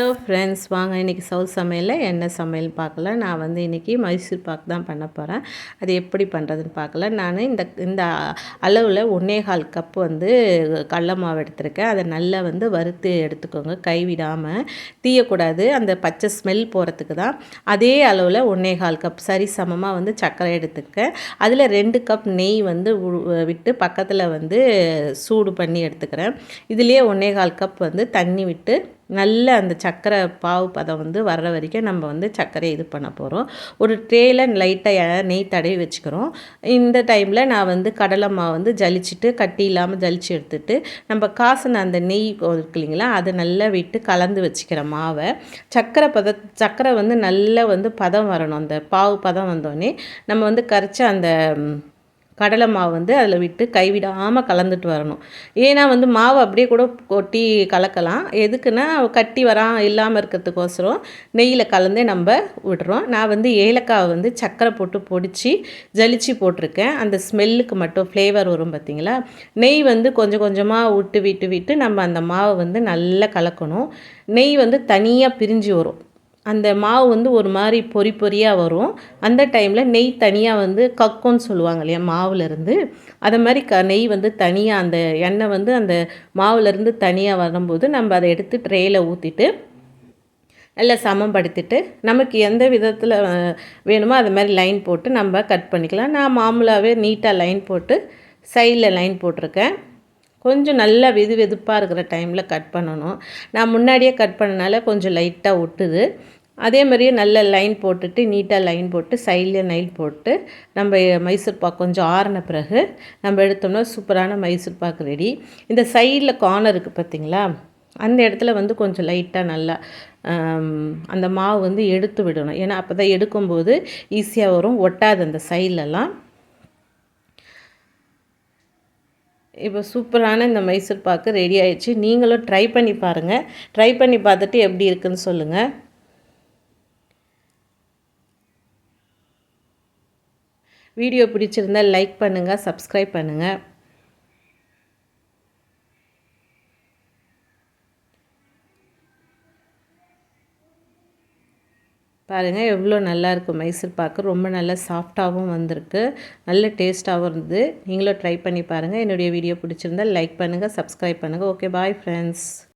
Hello friends வாங்க. இன்றைக்கி south சமையலில் என்ன சமையல் பார்க்கல நான் வந்து இன்றைக்கி மைசூர் பாக் தான் பண்ண போகிறேன் அது எப்படி பண்ணுறதுன்னு பார்க்கல நான் இந்த இந்த அளவில் ஒன்றே கால் கப் வந்து கடல மாவு எடுத்திருக்கேன். அதை நல்லா வந்து வறுத்து எடுத்துக்கோங்க. கைவிடாமல் தீயக்கூடாது. அந்த பச்சை ஸ்மெல் போகிறதுக்கு தான். அதே அளவில் ஒன்றே கால் கப் சரி சமமாக வந்து சர்க்கரை எடுத்துக்கேன் அதில் ரெண்டு கப் நெய் வந்து விட்டு பக்கத்தில் வந்து சூடு பண்ணி எடுத்துக்கிறேன். இதுலேயே ஒன்றே கால் கப் வந்து தண்ணி விட்டு நல்ல அந்த சர்க்கரை பாவு பதம் வந்து வர்ற வரைக்கும் நம்ம வந்து சர்க்கரையை இது பண்ண போகிறோம் ஒரு ட்ரேயில் லைட்டாக நெய் தடவி வச்சுக்கிறோம். இந்த டைமில் நான் வந்து கடலை மாவு வந்து ஜலிச்சுட்டு கட்டி இல்லாமல் ஜலிச்சு எடுத்துட்டு நம்ம காசுன அந்த நெய் இருக்கு இல்லைங்களா அதை நல்லா விட்டு கலந்து வச்சுக்கிற மாவை. சர்க்கரை பத சர்க்கரை வந்து நல்லா வந்து பதம் வரணும். அந்த பாவு பதம் வந்தோடனே நம்ம வந்து கரைச்ச அந்த கடலை மாவு வந்து அதில் விட்டு கைவிடாமல் கலந்துட்டு வரணும். ஏன்னா வந்து மாவு அப்படியே கூட கொட்டி கலக்கலாம். எதுக்குன்னா கட்டி வரா இல்லாமல் இருக்கிறதுக்கோசரம் நெய்யில் கலந்தே நம்ம விடுறோம். நான் வந்து ஏலக்காவை வந்து சக்கரை போட்டு பொடிச்சு ஜலிச்சு போட்டிருக்கேன். அந்த ஸ்மெல்லுக்கு மட்டும் ஃப்ளேவர் வரும் பார்த்திங்களா? நெய் வந்து கொஞ்சம் கொஞ்சமாக விட்டு விட்டு விட்டு நம்ம அந்த மாவை வந்து நல்லா கலக்கணும். நெய் வந்து தனியாக பிரிஞ்சு வரும். அந்த மாவு வந்து ஒரு மாதிரி பொறி பொறியாக வரும். அந்த டைமில் நெய் தனியாக வந்து கக்கோன்னு சொல்லுவாங்க இல்லையா மாவுலேருந்து. அதை மாதிரி க நெய் வந்து தனியாக அந்த எண்ணெய் வந்து அந்த மாவுலேருந்து தனியாக வரும்போது நம்ம அதை எடுத்து ட்ரேயில் ஊற்றிட்டு நல்லா சமப்படுத்திட்டு நமக்கு எந்த விதத்தில் வேணுமோ அது மாதிரி லைன் போட்டு நம்ம கட் பண்ணிக்கலாம். நான் மாமூலாகவே நீட்டாக லைன் போட்டு சைடில் லைன் போட்டிருக்கேன். கொஞ்சம் நல்லா வெது வெதுப்பாக இருக்கிற டைமில் கட் பண்ணணும். நான் முன்னாடியே கட் பண்ணனால கொஞ்சம் லைட்டாக ஒட்டுது. அதே மாதிரியே நல்ல லைன் போட்டுட்டு நீட்டாக லைன் போட்டு சைடில் நைல் போட்டு நம்ம மைசூர் பாக் கொஞ்சம் ஆறின பிறகு நம்ம எடுத்தோம்னா சூப்பரான மைசூர் பாக் ரெடி இந்த சைடில் கார்னர் இருக்குது பார்த்திங்களா அந்த இடத்துல வந்து கொஞ்சம் லைட்டாக நல்லா அந்த மாவு வந்து எடுத்து விடணும். ஏன்னா அப்போ தான் எடுக்கும்போது ஈஸியாக வரும். ஒட்டாது அந்த சைட்லலாம் இப்போ சூப்பரான இந்த மைசூர் பாக்கு ரெடி ஆயிடுச்சு. நீங்களும் ட்ரை பண்ணி பாருங்கள் ட்ரை பண்ணி பார்த்துட்டு எப்படி இருக்குன்னு சொல்லுங்கள் வீடியோ பிடிச்சிருந்தால் லைக் பண்ணுங்கள் சப்ஸ்கிரைப் பண்ணுங்கள் பாருங்கள் எவ்வளோ நல்லாயிருக்கு மைசூர் பாக்கு. ரொம்ப நல்லா சாஃப்டாகவும் வந்திருக்கு. நல்ல டேஸ்ட்டாகவும் இருந்தது. நீங்களும் ட்ரை பண்ணி பாருங்கள் என்னுடைய வீடியோ பிடிச்சிருந்தால் லைக் பண்ணுங்கள் சப்ஸ்கிரைப் பண்ணுங்கள் ஓகே பாய் ஃப்ரெண்ட்ஸ்.